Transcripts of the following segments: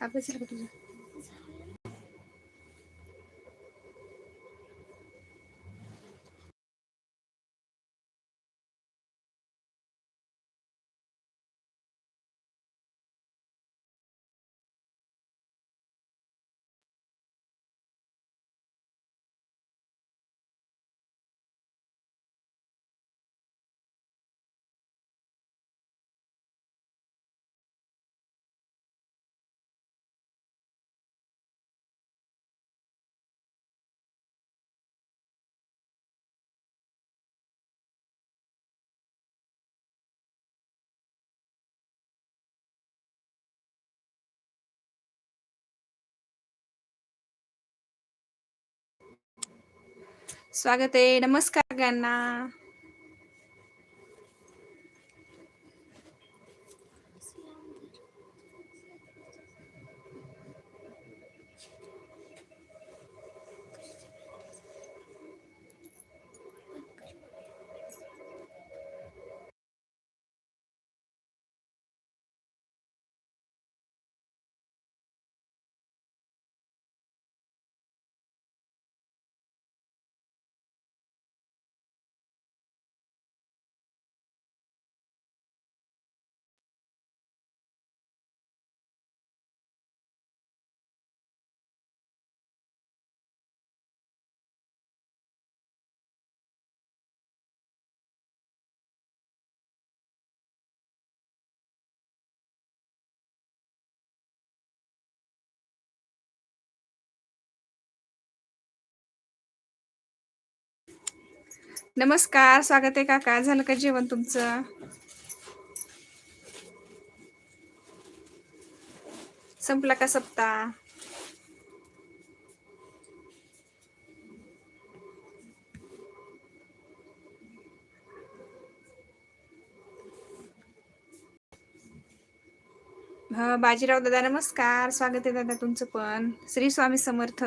अभ्यास झाला का स्वागत आहे. नमस्कार गांना. नमस्कार स्वागत आहे काका. झालं का जेवण तुमचं? संपला का सप्ताह? बाजीराव दादा नमस्कार. स्वागत आहे दादा तुमचं पण. श्री स्वामी समर्थ.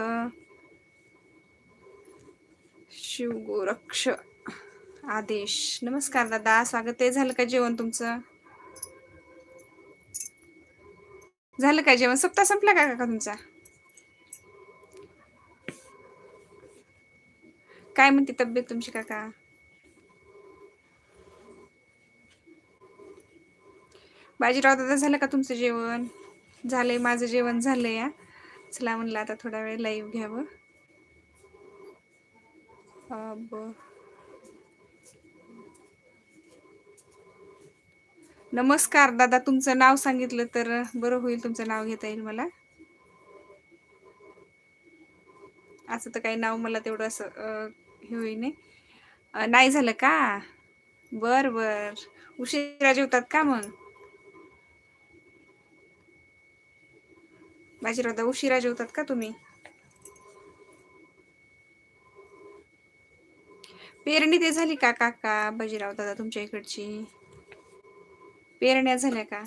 शिवगोरक्ष. आदेश. नमस्कार दादा स्वागत आहे. झालं का जेवण तुमचं? झालं का जेवण? सप्ताह संपला का काका तुमचा? काय म्हणते तब्येत तुमची काका? बाजीराव दादा झालं का तुमचं जेवण? झालंय माझं जेवण झालंय या चला म्हणलं आता थोडा वेळ लाईव्ह घ्यावं. नमस्कार दादा तुमचं नाव सांगितलं तर बरं होईल तुमचं नाव घेता येईल मला. असं तर काही नाव मला तेवढं असं हे होईल नाही नाही झालं का? बर बर. उशिरा जेवतात का मग? बाजीरावदा उशिरा जेवतात का तुम्ही? पेरणी ते झाली का काका बाजीराव दादा तुमच्या इकडची? पेरण्या झाल्या का?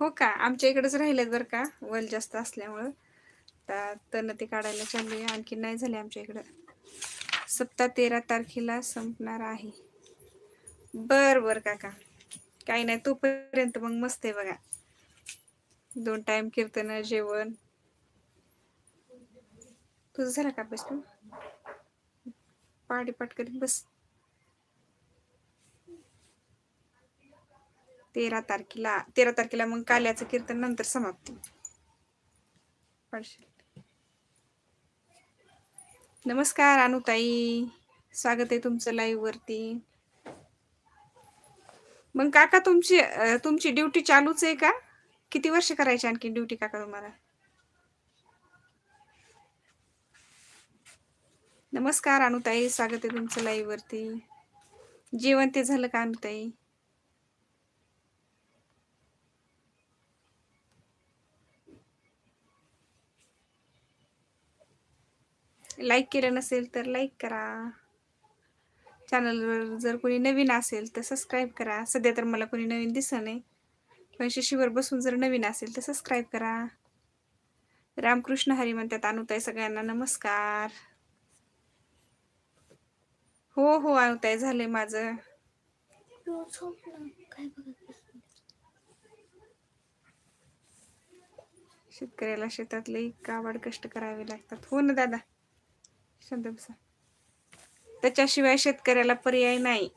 हो का? आमच्या इकडेच राहिलेत बरं का? वल जास्त असल्यामुळं. तर तण ते काढायला चालू आहे. आणखी नाही झाले आमच्या इकडं. सप्ताह तेरा तारखेला संपणार आहे. बर बर काका. काही नाही तोपर्यंत मग मस्त आहे बघा. दोन टाइम कीर्तन जेवण. तुझं झालं का अभ्यास तू पाडी पाठ करीत बस. तेरा तारखेला तेरा तारखेला मग काल्याचं कीर्तन नंतर समाप्ती. नमस्कार अनुताई. स्वागत आहे तुमचं लाईव्ह वरती. मग काका तुमची तुमची ड्युटी चालूच आहे का? किती वर्ष करायची आणखी ड्युटी काका तुम्हाला? नमस्कार अनुताई. स्वागत आहे तुमचं लाईव्ह वरती. जेवण ते झालं का अनुताई? लाईक केलं नसेल तर लाईक करा. चॅनलवर जर कोणी नवीन असेल तर सबस्क्राईब करा. सध्या तर मला कोणी नवीन दिसत नाही. पण शिशीवर बसून जर नवीन असेल तर सबस्क्राईब करा. रामकृष्ण हरी म्हणतात अनुताई सगळ्यांना नमस्कार. हो हो आवताय झालंय माझं? शेतकऱ्याला शेतातले काबाड कष्ट करावे लागतात. हो ना दादा? शांत बसा. त्याच्याशिवाय शेतकऱ्याला पर्याय नाही.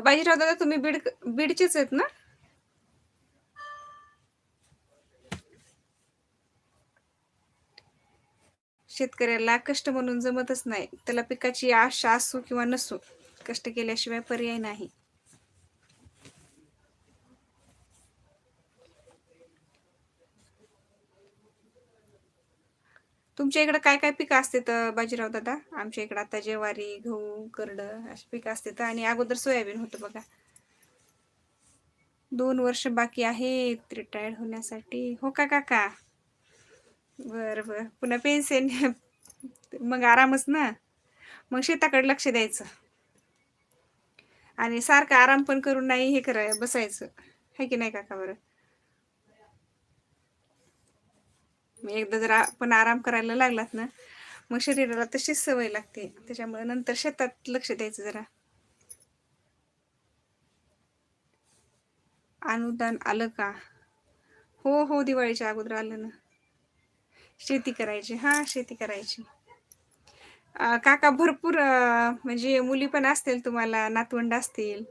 बाजीराव दादा तुम्ही बीड बीडचेच आहेत ना? शेतकऱ्याला कष्ट म्हणून जमतच नाही. त्याला पिकाची आशा असो किंवा नसो कष्ट केल्याशिवाय पर्याय नाही. तुमच्या इकडे काय काय पिकं असतात बाजीराव दादा? आमच्या इकडे आता ज्वारी गहू करड अशी पिकं असतात आणि अगोदर सोयाबीन होतं बघा. दोन वर्ष बाकी आहेत रिटायर्ड होण्यासाठी. हो का काका? बर बर. पुन्हा पेन्सिल. मग आरामच ना? मग शेताकडे लक्ष द्यायचं. आणि सारखं आराम पण करून नाही हे कराय बसायचं. है की नाही काका बरं? मग एकदा जर आपण आराम करायला लागलात ना मग शरीराला तशीच सवय लागते. त्याच्यामुळे नंतर शेतात लक्ष द्यायचं जरा. अनुदान आलं का? हो हो दिवाळीच्या अगोदर आलं ना. शेती करायची. हा शेती करायची. काका भरपूर म्हणजे मुली पण असतील तुम्हाला नातवंड असतील.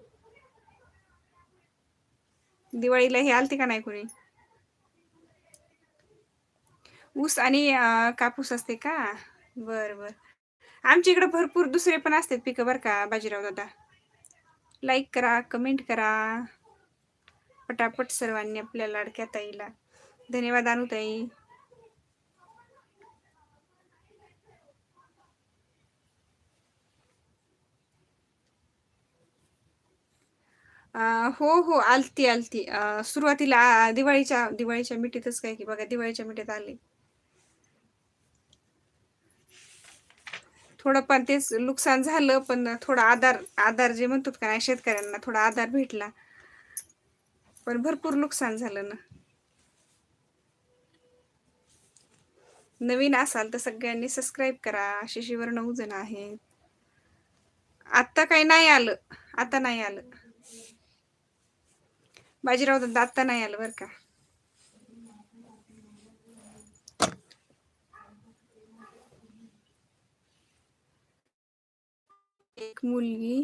दिवाळीला हे आलते का नाही कोणी? ऊस आणि कापूस असते का? बर बर. आमच्या इकडे भरपूर दुसरे पण असतात पिकं बरं का बाजीराव दादा. लाईक करा कमेंट करा. पटापट सर्वांनी आपल्या लाडक्या ताईला. धन्यवाद अनुताई. हो हो आलती आलती. सुरुवातीला दिवाळीच्या दिवाळीच्या मिठीतच काय की बघा दिवाळीच्या मिठीत आले. थोडं पण तेच नुकसान झालं पण थोडा आधार आधार जे म्हणतो का नाही शेतकऱ्यांना थोडा आधार भेटला. पण भरपूर नुकसान झालं ना. नवीन असाल तर सगळ्यांनी सबस्क्राईब करा. शिशीवर नऊ जण आहेत. आत्ता काही नाही आलं. आता नाही आलं. बाजीराव दादा आत्ता नाही आलं बरं का. एक मुलगी.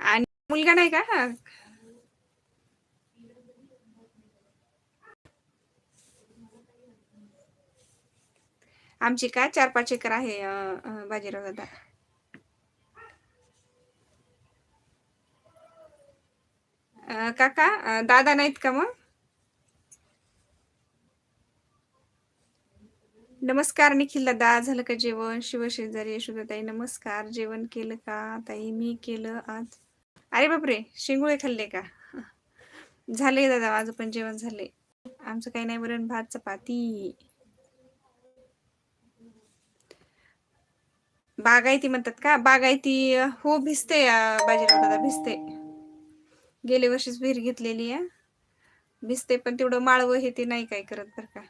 आणि मुलगा नाही का? आमची का चार पाच एकर आहे बाजीराव दादा? काका दादा नाहीत का मग? नमस्कार निखिल दादा झालं का जेवण? शिवशेजारी यशोदाताई नमस्कार. जेवण केलं का? ताई मी केलं आज. अरे बापरे शेंगुळे खाल्ले का? झाले दादा माझं पण जेवण झाले. आमचं काही नाही वरण भात चपाती. बागायती म्हणतात का? बागायती हो भिजते बाजीराव दादा भिजते. गेल्या वर्षीच विहीर घेतलेली आहे. भिजते पण तेवढं माळवं हे ते नाही काय करत बरं का.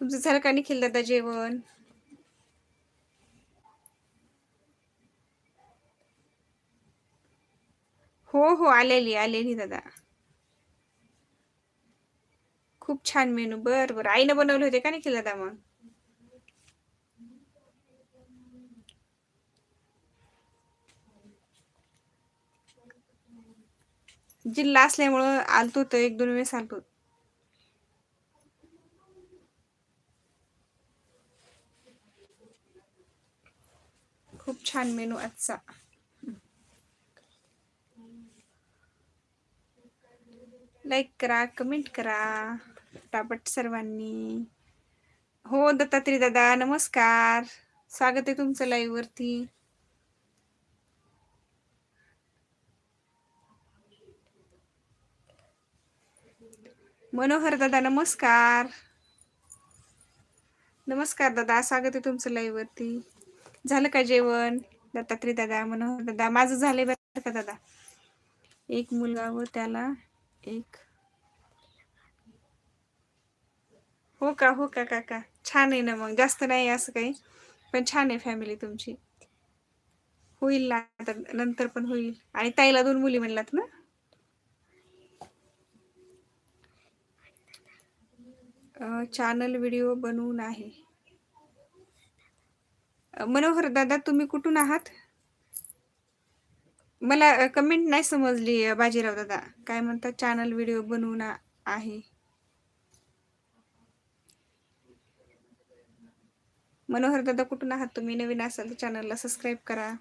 तुमचं झालं का निखिल दादा जेवण? हो हो आलेली आलेली दादा. खूप छान मेनू. बर बर. आईनं बनवले होते का निखिल दादा मग? जिल्हा असल्यामुळं आलतो तर एक दोन वेळेस आलतो खूप छान मेनू आजचा. लाईक करा कमेंट करा पटापट सर्वांनी. हो दत्तात्री दादा नमस्कार. स्वागत आहे तुमचं लाईव्ह वरती. मनोहर दादा नमस्कार. नमस्कार दादा स्वागत आहे तुमचं लाईव्ह वरती. झालं का जेवण? दत्तात्री दादा मनोहर दादा माझं झालंय बरं का दादा? एक मुलगा व त्याला एक. हो का हो का काका छान आहे ना मग जास्त नाही असं काही पण छान आहे फॅमिली तुमची. होईल ना नंतर पण होईल. आणि ताईला दोन मुली म्हणलात ना? चॅनल व्हिडिओ बनवून आहे. मनोहर दादा तुम्ही कुठून आहात? मला कमेंट नाही समजली बाजीराव दादा. काय म्हणतात चॅनल व्हिडिओ बनवून आहे? मनोहर दादा कुठून आहात तुम्ही? नवीन असाल तर चॅनलला सबस्क्राईब करा.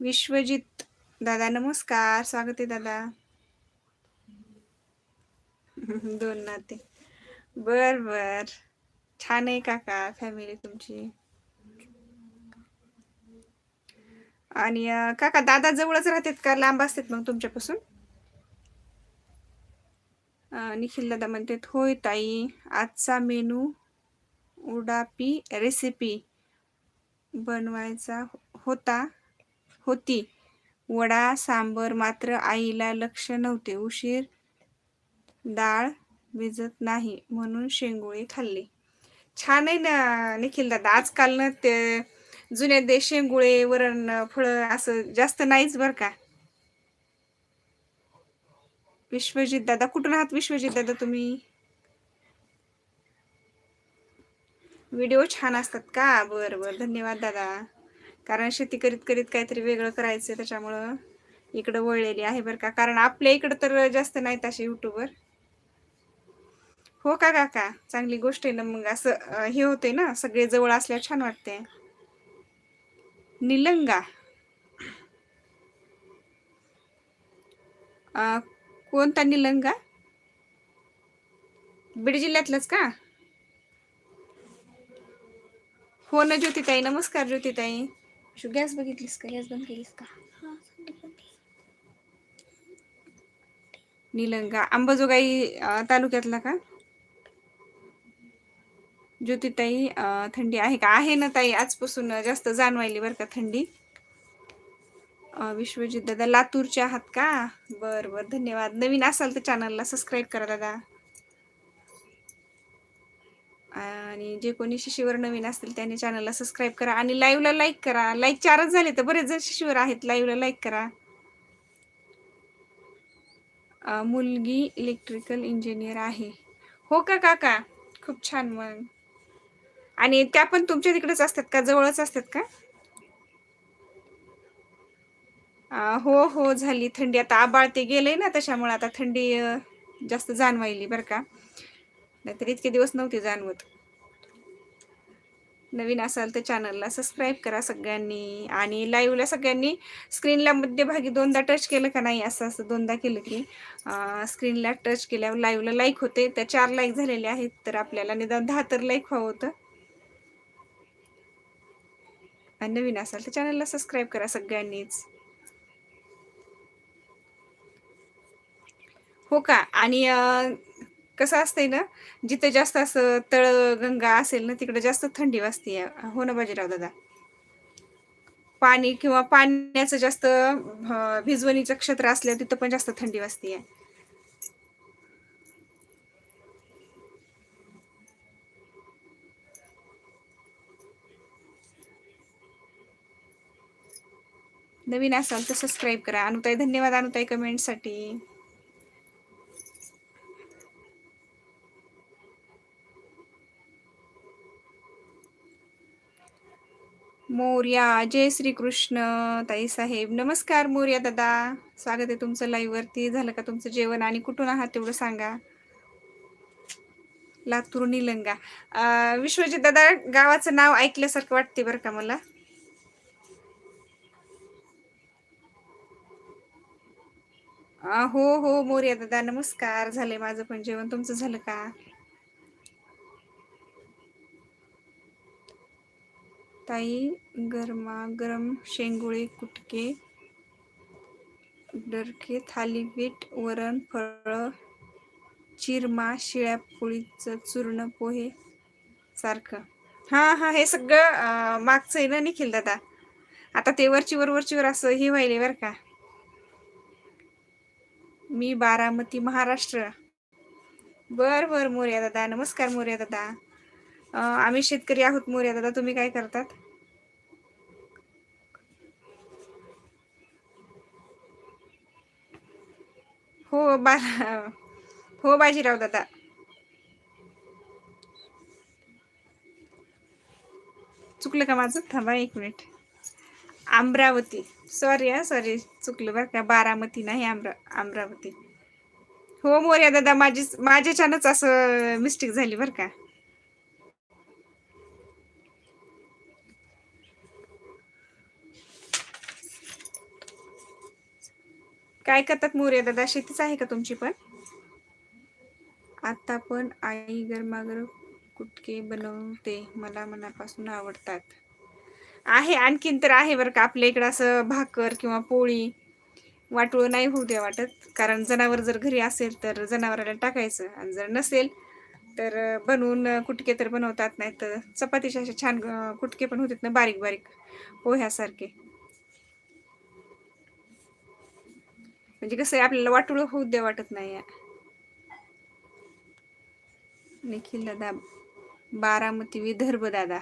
विश्वजित दादा नमस्कार. स्वागत आहे दादा. दोन नाते. बर बर. छान आहे काका फॅमिली तुमची. आणि काका दादा जवळच राहतात का? लांब असतात मग तुमच्यापासून? निखिल दादा म्हणतात होय ताई आजचा मेनू उडापी रेसिपी बनवायचा हो-, होता होती. वडा सांबर मात्र आईला लक्ष नव्हते. उशीर डाळ भिजत नाही म्हणून शेंगोळी खाल्ले. छान आहे ना निखिल दादा आजकाल ना ते जुन्या दे शेंगुळे वरण फळं असं जास्त नाहीच बरं का? विश्वजित दादा कुठून आहात विश्वजित दादा तुम्ही? व्हिडिओ छान असतात का? बरं बरं. धन्यवाद दादा. कारण शेती करीत करीत काहीतरी वेगळं करायचं त्याच्यामुळं इकडं वळलेली आहे बरं का. कारण आपल्या इकडं तर जास्त नाहीत असे युट्यूबर हो का काका? चांगली गोष्ट आहे ना मग असं हे होते ना सगळे जवळ असल्या छान वाटते निलंगा. कोणता निलंगा? बीड जिल्ह्यातलंच का? हो ना ज्योतिताई नमस्कार ज्योतिताई. शू गॅस बघितलीस का गॅस बंद केलीस का निलंगा. अंबाजोगाई तालुक्यातला का? ज्योतिताई थंडी आहे का? आहे ना ताई आजपासून जास्त जाणवायली बरं का थंडी. विश्वजित दादा लातूरचे आहात का? बर बर धन्यवाद. नवीन असाल तर चॅनलला सबस्क्राईब करा दादा. आणि जे कोणी शिशीवर नवीन असतील त्यांनी चॅनलला सबस्क्राईब करा आणि लाईव्हला लाईक करा. लाईक चारच झाले तर बरेच जण शिशीवर आहेत. लाईव्हला लाईक करा. मुलगी इलेक्ट्रिकल इंजिनियर आहे. हो का काका? खूप छान मग. आणि त्या पण तुमच्या तिकडेच असतात का? जवळच असतात का? हो हो झाली थंडी. आता आबाळ ते गेलंय ना त्याच्यामुळे आता थंडी जास्त जाणवायली बरं का. नाहीतर इतके दिवस नव्हते जाणवत. नवीन असाल तर चॅनलला सबस्क्राईब करा सगळ्यांनी. आणि लाईव्हला सगळ्यांनी स्क्रीनला मध्यभागी दोनदा टच केलं का नाही असं असं दोनदा केलं की स्क्रीनला टच केल्यावर लाईव्हला लाईक होते. त्या चार लाईक झालेले आहेत तर आपल्याला निदान दहा तर लाईक व्हावं होतं. आणि नवीन असाल तर चॅनलला सबस्क्राईब करा सगळ्यांनीच. हो का? आणि कसं असतंय ना जिथे जास्त असं तळ गंगा असेल ना तिकडे जास्त थंडी वाजते. हो ना बाजीराव दादा? पाणी किंवा पाण्याचं जास्त भिजवणीचं क्षेत्र असल्यावर तिथं पण जास्त थंडी वाजते. नवीन असाल तर सबस्क्राईब करा. अनुताई धन्यवाद अनुताई कमेंटसाठी मोर्या जय श्रीकृष्ण ताई साहेब. नमस्कार मोर्या दादा. स्वागत आहे तुमचं लाईव्ह वरती. झालं का तुमचं जेवण आणि कुठून आहात तेवढं सांगा. लातूर निलंगा. विश्वजित दादा गावाचं नाव ऐकल्यासारखं वाटते बरं का मला? हो हो मोर्या दादा. नमस्कार. झाले माझं पण जेवण. तुमचं झालं का? ताई गरमागरम शेंगुळे कुटके डरके थालीपीठ वरण फळं चिरमा शिळ्या पोळीचं चूर्ण पोहे सारखं. हा हा हे सगळं मागचं आहे ना निखिल दादा. आता ते वरची वर वरची वर असं हे व्हायले बरं का. मी बारामती महाराष्ट्र. बर बर मोर्या दादा. नमस्कार मोर्या दादा. आम्ही शेतकरी आहोत मोर्या दादा तुम्ही काय करतात? हो बा हो बाजीराव दादा. चुकलं का माझं? थांबा एक मिनिट. अमरावती. सॉरी हा सॉरी चुकलं बरं का. बारामती नाही अमरा अमरावती. हो मोर्या दादा माझी माझ्याच्यानच असं मिस्टेक झाली बरं का. काय करतात मोर्या दादा? शेतीच आहे का तुमची पण? आता पण आई गरमागरम कुटके बनवते मला मनापासून आवडतात. आहे आणखीन तर आहे बरं का आपल्या इकडं असं भाकर किंवा पोळी वाटोळं नाही होऊ द्या वाटत. कारण जनावर जर घरी असेल तर जनावराला टाकायचं आणि जर नसेल तर बनवून कुटके तर बनवतात नाही तर चपातीचे असे छान कुटके पण होतात ना बारीक बारीक पोह्यासारखे. म्हणजे कसं आहे आपल्याला वाटोळ होऊ द्या वाटत नाही निखिल दादा बारामती विदर्भ दादा.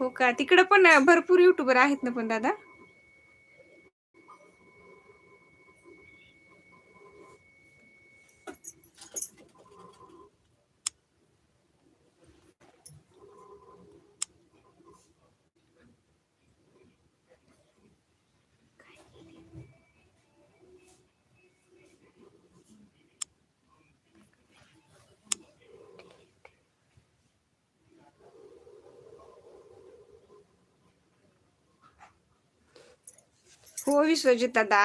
हो का? तिकडं पण भरपूर युट्यूबर आहेत ना पण दादा? हो विश्वजित दादा.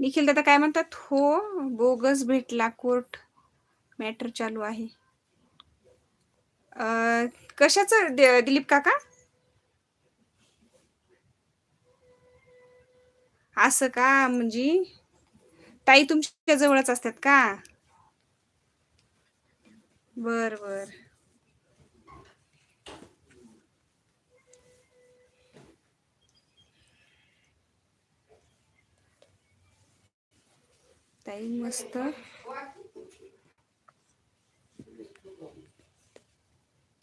निखिल दादा काय म्हणतात? हो बोगस भेटला कोर्ट मॅटर चालू आहे. कशाचं दिलीप काका? असं का म्हणजे ताई तुमच्या जवळच असतात का? बर बर. ताई मस्त.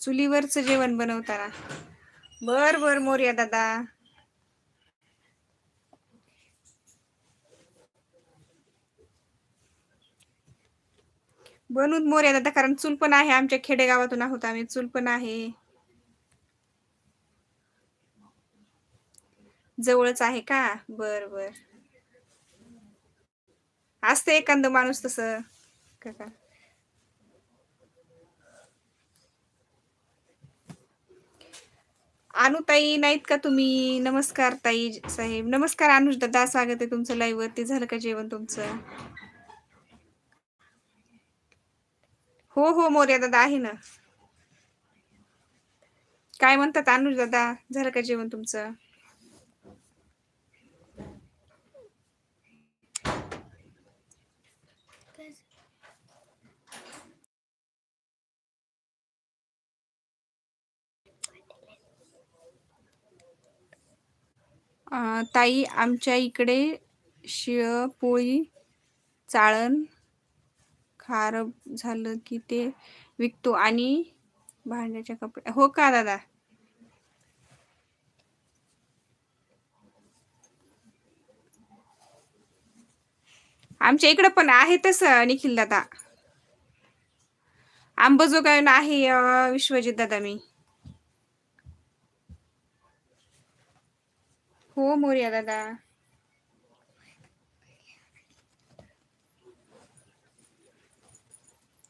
चुलीवरचं जेवण बनवताना. बर बर मोर्या दादा. बनूत मोर्या दादा कारण चूल पण आहे. आमच्या खेडेगावातून आहोत आम्ही. चूल पण आहे. जवळच आहे का? बर बर. असतं एखाद माणूस तसं. काका अनुताई नाहीत का तुम्ही? नमस्कार ताई साहेब. नमस्कार अनुज दादा स्वागत आहे तुमचं लाईव्ह वरती. झालं का जेवण तुमचं? हो हो मोर्या दादा आहे ना. काय म्हणतात अनुज दादा? झालं का जेवण तुमचं? ताई आमच्या इकडे शिळ पोळी चाळण खारब झालं की ते विकतो आणि भांड्याच्या कपड्या हो का दादा? आमच्या इकडे पण आहे तसं निखिल दादा. आंबजोगायन आहे विश्वजित दादा मी. हो मोर्या दादा.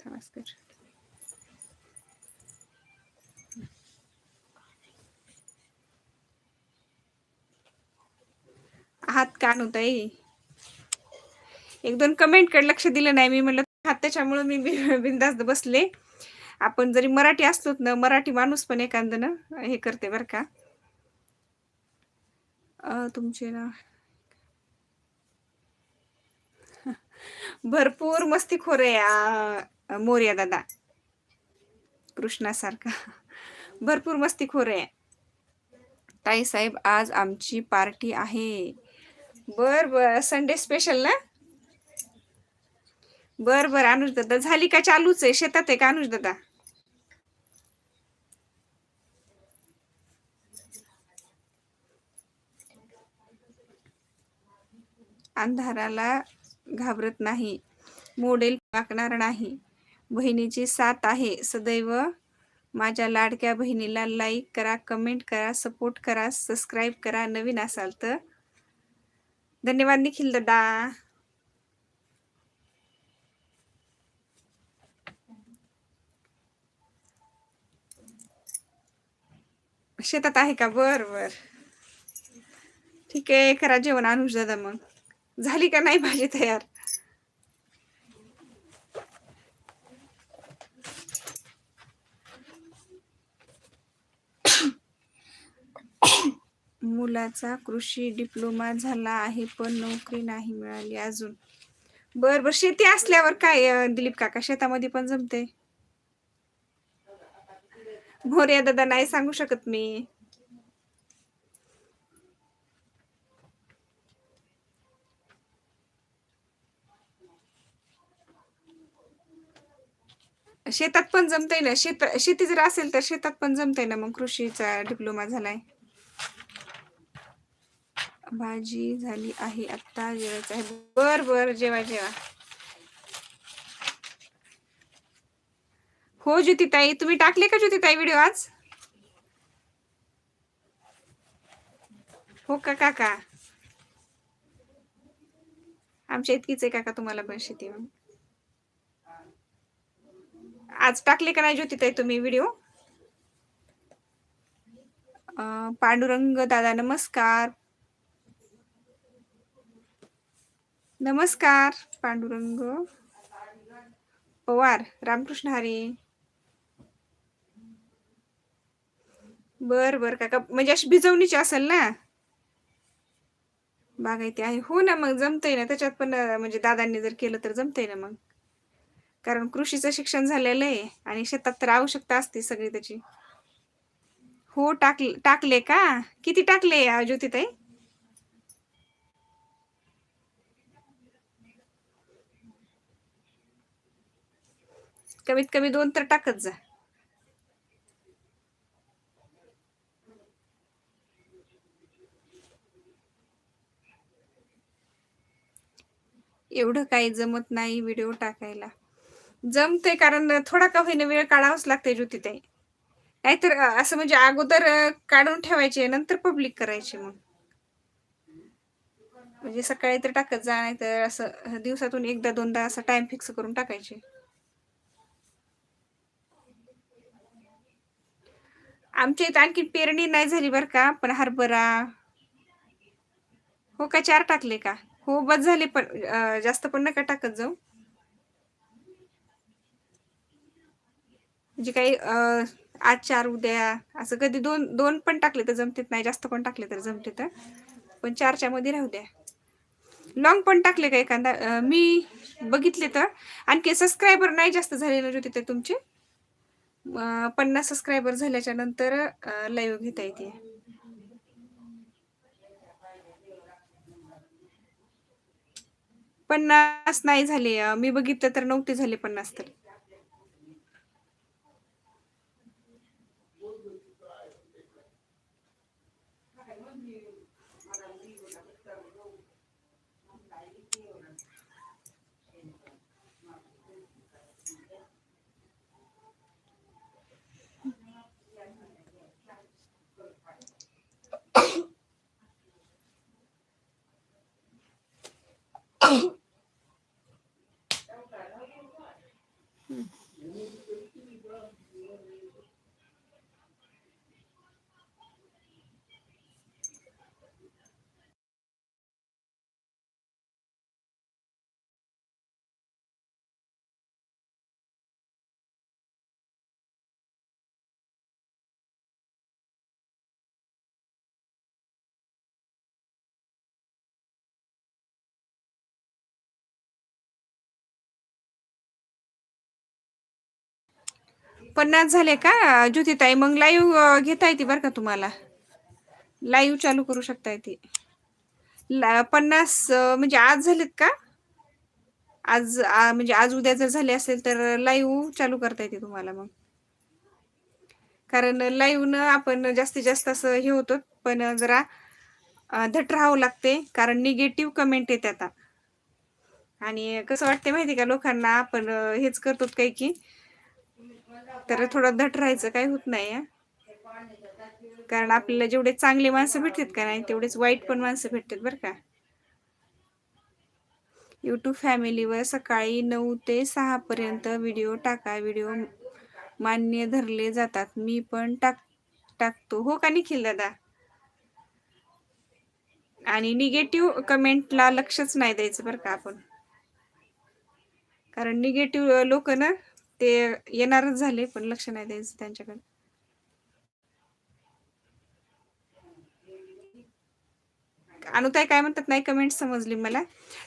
नमस्कार कान का अनुताई एक दोन कमेंटकडे लक्ष दिलं नाही मी म्हणलं हात त्याच्यामुळे मी बिंदास्त बसले. आपण जरी मराठी असलोत ना मराठी माणूस पण एखादं हे करते बरं का. तुमचे ना. भरपूर मस्तीखोर आहे मोर्या दादा. कृष्णासारखा. भरपूर मस्तीखोर आहे ताई साहेब आज आमची पार्टी आहे. बर बर संडे स्पेशल ना? बर बर अनुज दादा. झाली का चालूच आहे? शेतात आहे का अनुज दादा? अंधाराला घाबरत नाही. मोडेल पाकणार नाही. बहिणीची साथ आहे. सदैव माझ्या लाडक्या बहिणीला लाईक करा कमेंट करा सपोर्ट करा सबस्क्राईब करा. नवीन असाल तर. धन्यवाद निखिल दादा. शेतात आहे का? बर बर. ठीक आहे करा जेवण. अनुज दादा मग. झाली का नाही भाजी तयार? मुलाचा कृषी डिप्लोमा झाला आहे पण नोकरी नाही मिळाली अजून. बर बर शेती असल्यावर काय दिलीप काका? शेतामध्ये पण जमते भोर्या दादा नाही सांगू शकत मी. शेतात पण जमतंय ना. शेत शेती जर असेल तर शेतात पण जमतंय ना मग कृषीचा डिप्लोमा झालाय. भाजी झाली आहे आत्ता जेवायचं आहे. बर बर जेवा जेवा. हो ज्योतिताई तुम्ही टाकले का ज्योतिताई व्हिडिओ आज? हो का काका? आमच्या इतकीच आहे काका तुम्हाला पण शेती मग आज टाकले का नाही ज्योतिताई तुम्ही व्हिडिओ पांडुरंग दादा नमस्कार. नमस्कार पांडुरंग. पवार रामकृष्ण हरी. बर बर काका. म्हणजे अशी भिजवणीची असेल ना? बागायती आहे. हो ना मग जमतंय ना. त्याच्यात पण म्हणजे दादांनी जर केलं तर जमतंय ना मग? कारण कृषीचं शिक्षण झालेलं आहे आणि शेतात तर आवश्यकता असते सगळी त्याची. हो टाकले टाकले का? किती टाकले अं, ज्योतिताई? कमीत कमी दोन तर टाकत जा. एवढं काही जमत नाही व्हिडिओ टाकायला. जमते कारण थोडा का होईना वेळ काढावाच लागते ज्योतिताई. नाहीतर असं म्हणजे अगोदर काढून ठेवायचे नंतर पब्लिक करायचे मग. म्हणजे सकाळी तर टाकत जा नाही तर असं दिवसातून एकदा दोनदा असं टाइम फिक्स करून टाकायचे. आमच्या इथं आणखी पेरणी नाही झाली बरं का पण हरभरा. हो का चार टाकले का? हो बस झाले पण जास्त पण नका टाकत जाऊ. म्हणजे काही आज चार उद्या असं कधी दोन दोन पण टाकले तर जमतेत नाही जास्त पण टाकले तर जमते तर पण चारच्या मध्ये राहू द्या. लॉंग पण टाकले का एखादा मी बघितले तर. आणखी सबस्क्रायबर नाही जास्त झालेले होते तर तुमचे? पन्नास सबस्क्रायबर झाल्याच्यानंतर लाईव्ह घेता येते. पन्नास नाही झाले मी बघितलं तर नव्हते झाले पन्नास तर. पन्नास झाले का? ज्योतिताई मग लाईव्ह घेता येते बरं का तुम्हाला? लाईव्ह चालू करू शकता येते. पन्नास म्हणजे आज झालेत का? आज म्हणजे आज उद्या जर झाले असेल तर लाईव्ह चालू करता येते तुम्हाला मग. कारण लाईव्ह न आपण जास्तीत जास्त असं हे होतो पण जरा धट राहावं लागते. कारण निगेटिव्ह कमेंट येते आता. आणि कसं वाटते माहिती का लोकांना? आपण हेच करतो काही की तर थोडं धट राहायचं काही होत नाही कारण आपल्याला जेवढे चांगले माणसं भेटतात का नाही तेवढेच वाईट पण माणसं भेटतात बरं का. यूट्यूब फॅमिलीवर सकाळी नऊ ते सहा पर्यंत व्हिडिओ टाका. व्हिडिओ मान्य धरले जातात. मी पण टाक टाकतो. हो का निखिल दादा? आणि निगेटिव्ह कमेंटला लक्षच नाही द्यायचं बरं का आपण. कारण निगेटिव्ह लोक ना ते येणारच झाले पण लक्ष नाही द्यायचं त्यांच्याकडे. अनुताई काय म्हणतात? नाही कमेंट समजली मला.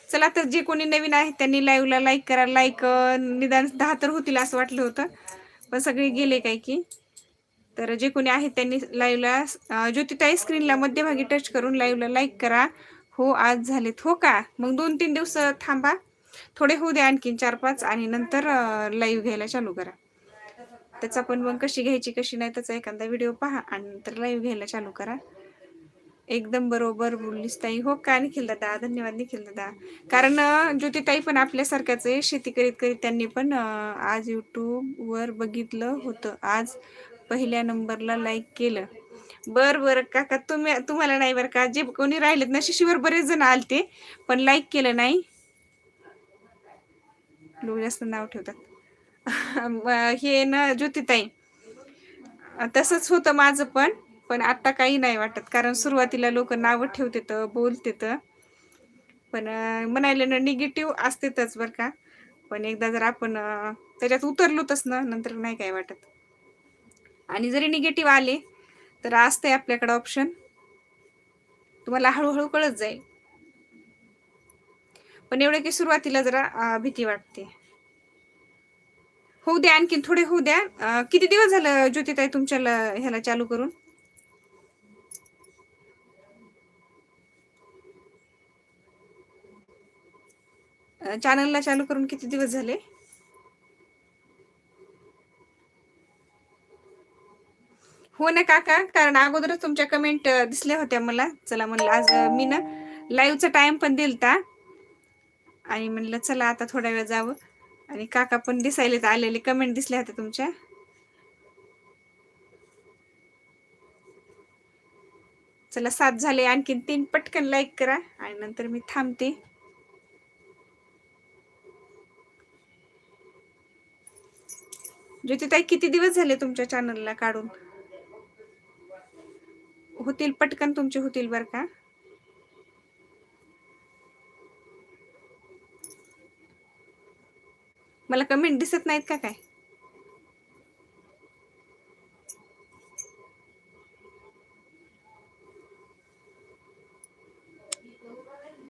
चला तर जे कोणी नवीन आहे त्यांनी लाईव्हला लाईक करा. लाईक निदान दहा तर होतील असं वाटलं होतं. पण सगळे गेले काय की. तर जे कोणी आहेत त्यांनी लाईव्हला ज्योतिताई स्क्रीनला मध्यभागी टच करून लाईव्हला लाईक करा. हो आज झालेत. हो का? मग दोन तीन दिवस थांबा. थोडे होऊ द्या आणखीन चार पाच आणि नंतर लाईव्ह घ्यायला चालू करा. त्याचा पण मग कशी घ्यायची कशी नाही त्याचा एखादा व्हिडिओ पहा आणि नंतर लाईव्ह घ्यायला चालू करा. एकदम बरोबर बोललीस ताई. हो का निखिल दादा? धन्यवाद निखिल दादा. कारण ज्योतिताई पण आपल्यासारख्याच आहे. शेती करीत करीत त्यांनी पण आज यूट्यूबवर बघितलं होतं. आज पहिल्या नंबरला लाईक केलं. बर बर काका तुम्ही तुम्हाला नाही बरं का? जे कोणी राहिलेत ना शिशीवर बरेच जण आलते पण लाईक केलं नाही. लोक जास्त नाव ठेवतात. हे ना ज्योतिताई तसंच होतं माझं पण पण आत्ता काही नाही वाटत. कारण सुरुवातीला लोक नावं ठेवतेत बोलतेत. पण म्हणायला ना निगेटिव्ह असतेच बरं का. पण एकदा जर आपण त्याच्यात उतरलोतच ना नंतर नाही काय वाटत. आणि जरी निगेटिव्ह आले तर असते आपल्याकडे ऑप्शन तुम्हाला हळूहळू कळत जाईल. पण एवढं की सुरुवातीला जरा भीती वाटते. होऊ द्या आणखी थोडे होऊ द्या. किती दिवस झालं ज्योतिताई तुमच्या ह्याला चालू करून? चॅनलला चालू करून किती दिवस झाले? हो ना काका कारण अगोदरच तुमच्या कमेंट दिसल्या होत्या मला. चला म्हणलं आज मी ना लाईव्हचा टाइम पण दिलता. आणि म्हणलं चला आता थोडा वेळ जावं. आणि काका पण दिसायले आलेले कमेंट दिसल्या होत्या तुमच्या. चला सात झाले आणखीन तीन पटकन लाईक करा आणि नंतर मी थांबते. ज्योतिताई किती दिवस झाले तुमच्या चॅनलला काढून? होतील पटकन तुमचे होतील बर का? मला कमेंट दिसत नाहीत का काय?